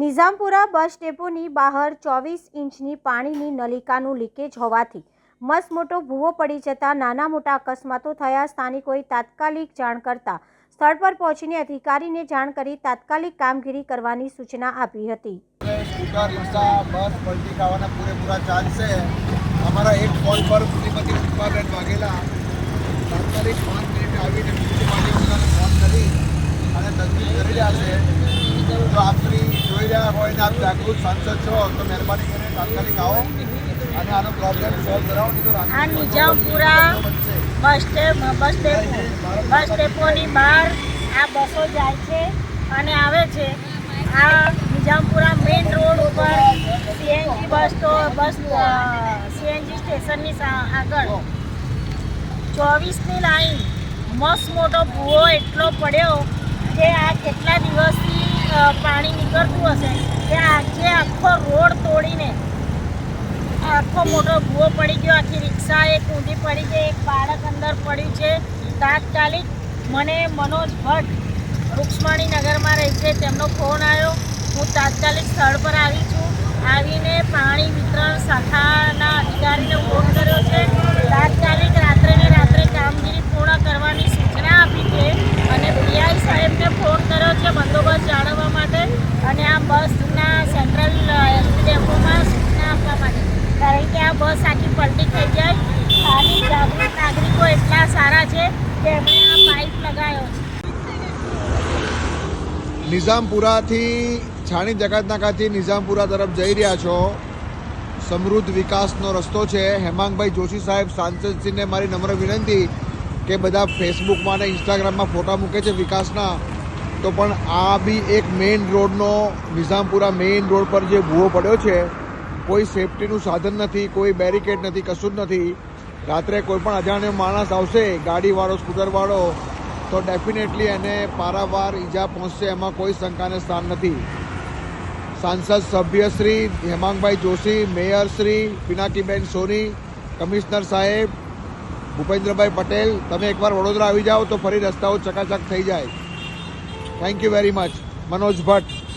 નિઝામપુરા બસ ડેપોની બહાર ચોવીસ ઇંચની પાણીની નલિકાનું લીકેજ હોવાથી મસમોટો ભૂવો પડી જતા નાના મોટા અકસ્માતો થયા. સ્થાનિકોએ તાત્કાલિક જાણ કરતા સ્થળ પર પહોંચીને અધિકારીને જાણ કરી તાત્કાલિક કામગીરી કરવાની સૂચના આપી હતી. સ્કૂટર, રિક્ષા, બસ, પલટી ખાવાના પૂરેપૂરા ચાન્સ અમારા એક કોલ પર શ્રીમતી પુષ્પાબેન વાઘેલા તાત્કાલિક પાંચ મિનિટ આવીને ફોન કરી અને તજવીજ કરી રહ્યા છે. રહ્યા હોય ને આપ જાગૃત સાંસદ છો તો મહેરબાની કરીને તાત્કાલિક આવો. અને આનો પ્રોબ્લેમ સોલ્વ કરાવો નહીં તો આ નિજામપુરા બસ સ્ટેપ બસ ડેપો બસ ડેપોની બહાર આ બસો જાય છે અને આવે છે. આ નિજામપુરા મેઇન રોડ ઉપર સીએનજી બસ તો બસ સીએનજી સ્ટેશનની આગળ. ચોવીસની લાઈન. મસ્ત મોટો ભૂવો એટલો પડ્યો કે આ કેટલા દિવસથી પાણી નીકળતું હશે કે આજે આખો રોડ તોડીને આખો મોટો ભૂવો પડી ગયો, આખી રિક્ષા એક ઊંધી પડી ગઈ, એક બાળક અંદર પડ્યું છે, તાત્કાલિક મને મનોજ ભટ્ટ રૂક્ષ્મણી નગરમાં રહે છે, તેમનો ફોન આવ્યો, હું તાત્કાલિક સ્થળ પર આવી છું, આવીને પાણી વિતરણ શાખાના અધિકારીને ફોન કર્યો છે તાત્કાલિક રાત્રે ને રાત્રે કામગીરી પૂર્ણ કરવાની સૂચના આપી છે અને પીઆઈ સાહેબને ફોન કર્યો છે બંદોબસ્ત જાળવવા માટે અને આ બસના સેન્ટ્રલ એસટી ડેપોમાં સૂચના આપવા માટે કારણ કે આ બસ આખી પલટી થઈ જાય સ્થાનિક જાગૃત નાગરિકો એટલા સારા છે કે એમણે આ પાઇપ લગાવ્યો નિઝામપુરાથી છાણી જકાતનાકાથી નિઝામપુરા તરફ જઈ રહ્યા છો. સમૃદ્ધ વિકાસનો રસ્તો છે. હેમાંગભાઈ જોશી સાહેબ, સાંસદશ્રીને મારી નમ્ર વિનંતી કે બધા ફેસબુકમાં અને ઇન્સ્ટાગ્રામમાં ફોટા મૂકે છે વિકાસના. તો પણ આ બી એક મેઇન રોડનો નિઝામપુરા મેઇન રોડ પર જે ભૂવો પડ્યો છે કોઈ સેફટીનું સાધન નથી, કોઈ બેરિકેડ નથી, કશું જ નથી. રાત્રે કોઈ પણ અજાણ્યો માણસ આવશે, ગાડીવાળો, સ્કૂટરવાળો, તો ડેફિનેટલી એને પારાવાર ઈજા પહોંચશે, એમાં કોઈ શંકાને સ્થાન નથી. સાંસદ સભ્યશ્રી હેમાંગભાઈ જોશી મેયરશ્રી પિનાકીબેન સોની, કમિશનર સાહેબ ભૂપેન્દ્રભાઈ પટેલ, તમે એકવાર વડોદરા આવી જાઓ તો ફરી રસ્તાઓ ચકાચક થઈ જાય. Thank you very much Manoj Bhatt.